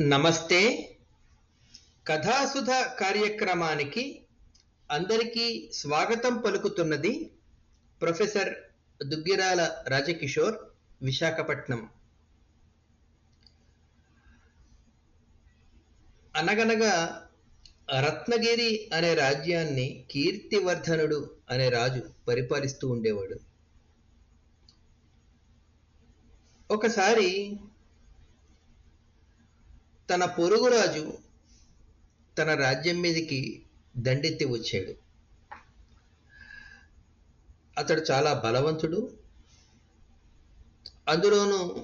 నమస్తే. కథాసుధ కార్యక్రమానికి అందరికీ స్వాగతం పలుకుతున్నది ప్రొఫెసర్ దుగ్గిరాల రాజకిషోర్ విశాఖపట్నం. అనగనగా రత్నగిరి అనే రాజ్యాన్ని కీర్తివర్ధనుడు అనే రాజు పరిపాలిస్తూ ఉండేవాడు. ఒకసారి తన పొరుగురాజు తన రాజ్యం మీదకి దండెత్తి వచ్చాడు. అతడు చాలా బలవంతుడు. అందులోనూ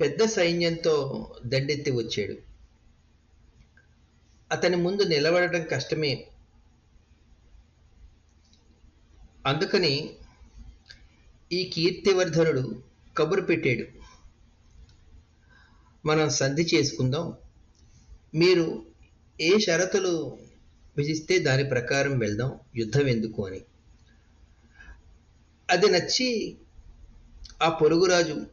పెద్ద సైన్యంతో దండెత్తి వచ్చాడు. అతని ముందు నిలబడటం కష్టమే. అందుకని ఈ కీర్తివర్ధనుడు కబురు పెట్టాడు. మనం సంధి చేసుకుందాం. మీరు ఏ షరతులు విధిస్తే దాని ప్రకారం వెళ్దాం. యుద్ధం ఎందుకు అని. అది నచ్చి ఆ పొరుగురాజు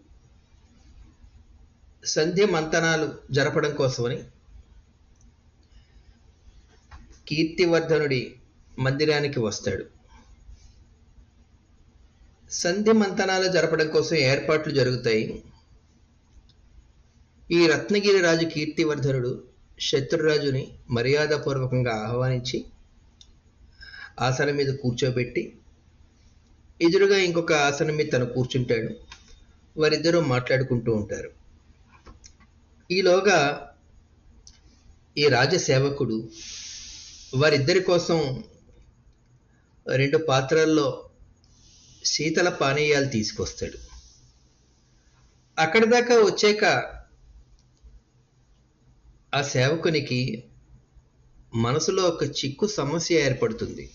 సంధ్య మంతనాలు జరపడం కోసమని కీర్తివర్ధనుడి మందిరానికి వస్తాడు. సంధి మంతనాలు జరపడం కోసం ఏర్పాట్లు జరుగుతాయి. ఈ రత్నగిరి రాజు కీర్తివర్ధనుడు శత్రురాజుని మర్యాదపూర్వకంగా ఆహ్వానించి ఆసనం మీద కూర్చోబెట్టి ఎదురుగా ఇంకొక ఆసనం మీద తను కూర్చుంటాడు. వారిద్దరూ మాట్లాడుకుంటూ ఉంటారు. ఈలోగా ఈ రాజసేవకుడు వారిద్దరి కోసం రెండు పాత్రల్లో శీతల పానీయాలు తీసుకొస్తాడు. అక్కడి దాకా వచ్చాక ఆ సేవకునికి మనసులో ఒక చిక్కు సమస్య ఏర్పడుతుంది.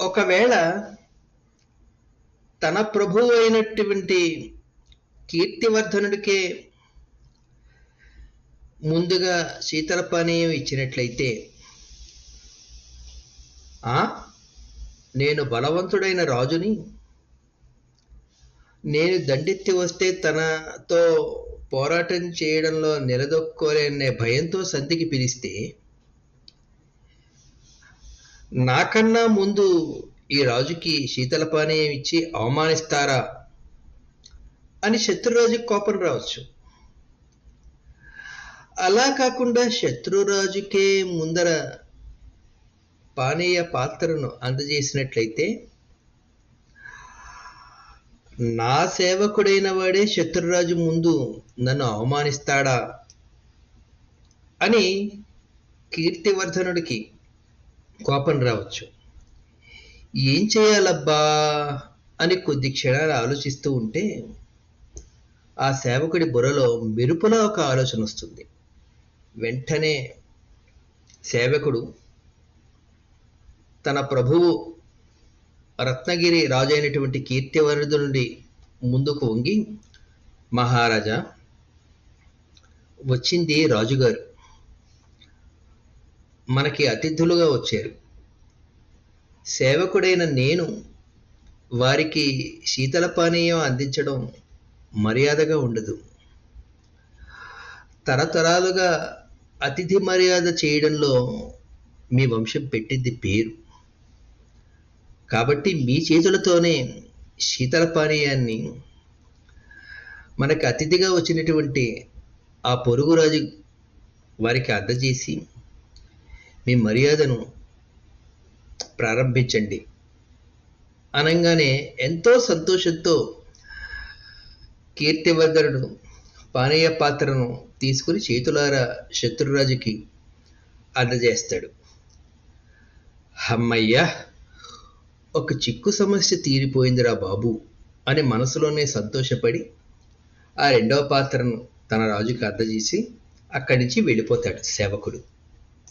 ఒకవేళ తన ప్రభువు అయినటువంటి కీర్తివర్ధనుడికే ముందుగా శీతల పానీయం ఇచ్చినట్లయితే ఆ? నేను బలవంతుడైన రాజుని నేను దండెత్తి వస్తే తనతో పోరాటం చేయడంలో నిలదొక్కోలేనే భయంతో సంధికి పిలిస్తే నాకన్నా ముందు ఈ రాజుకి శీతల పానీయం ఇచ్చి అవమానిస్తారా? అని శత్రురాజుకి కోపం రావచ్చు. అలా కాకుండా శత్రురాజుకే ముందర పానీయ పాత్రను అందజేసినట్లయితే నా సేవకుడైన వాడే శత్రురాజు ముందు నన్ను అవమానిస్తాడా? అని కీర్తివర్ధనుడికి కోపం రావచ్చు. ఏం చేయాలబ్బా? అని కొద్ది క్షణాలు ఆలోచిస్తూ ఉంటే ఆ సేవకుడి బుర్రలో మెరుపులా ఒక ఆలోచన వస్తుంది. వెంటనే సేవకుడు తన ప్రభువు రత్నగిరి రాజు అయినటువంటి కీర్తివరుడు నుండి ముందుకు వంగి మహారాజా వచ్చింది రాజుగారు. మనకి అతిథులుగా వచ్చారు. సేవకుడైన నేను వారికి శీతల పానీయం అందించడం మర్యాదగా ఉండదు. తరతరాలుగా అతిథి మర్యాద చేయడంలో మీ వంశం పెట్టింది పేరు. కాబట్టి మీ చేతులతోనే శీతల పానీయాన్ని మనకి అతిథిగా వచ్చినటువంటి ఆ పొరుగురాజు వారికి అందజేసి మీ మర్యాదను ప్రారంభించండి. అనగానే ఎంతో సంతోషంతో కీర్తివర్ధనుడు పానీయ పాత్రను తీసుకుని చేతులారా శత్రురాజుకి అందజేస్తాడు. అమ్మయ్యా! ఒక చిక్కు సమస్య తీరిపోయిందిరా బాబు అని మనసులోనే సంతోషపడి ఆ రెండవ పాత్రను తన రాజుకి అర్థజేసి అక్కడి నుంచి వెళ్ళిపోతాడు సేవకుడు.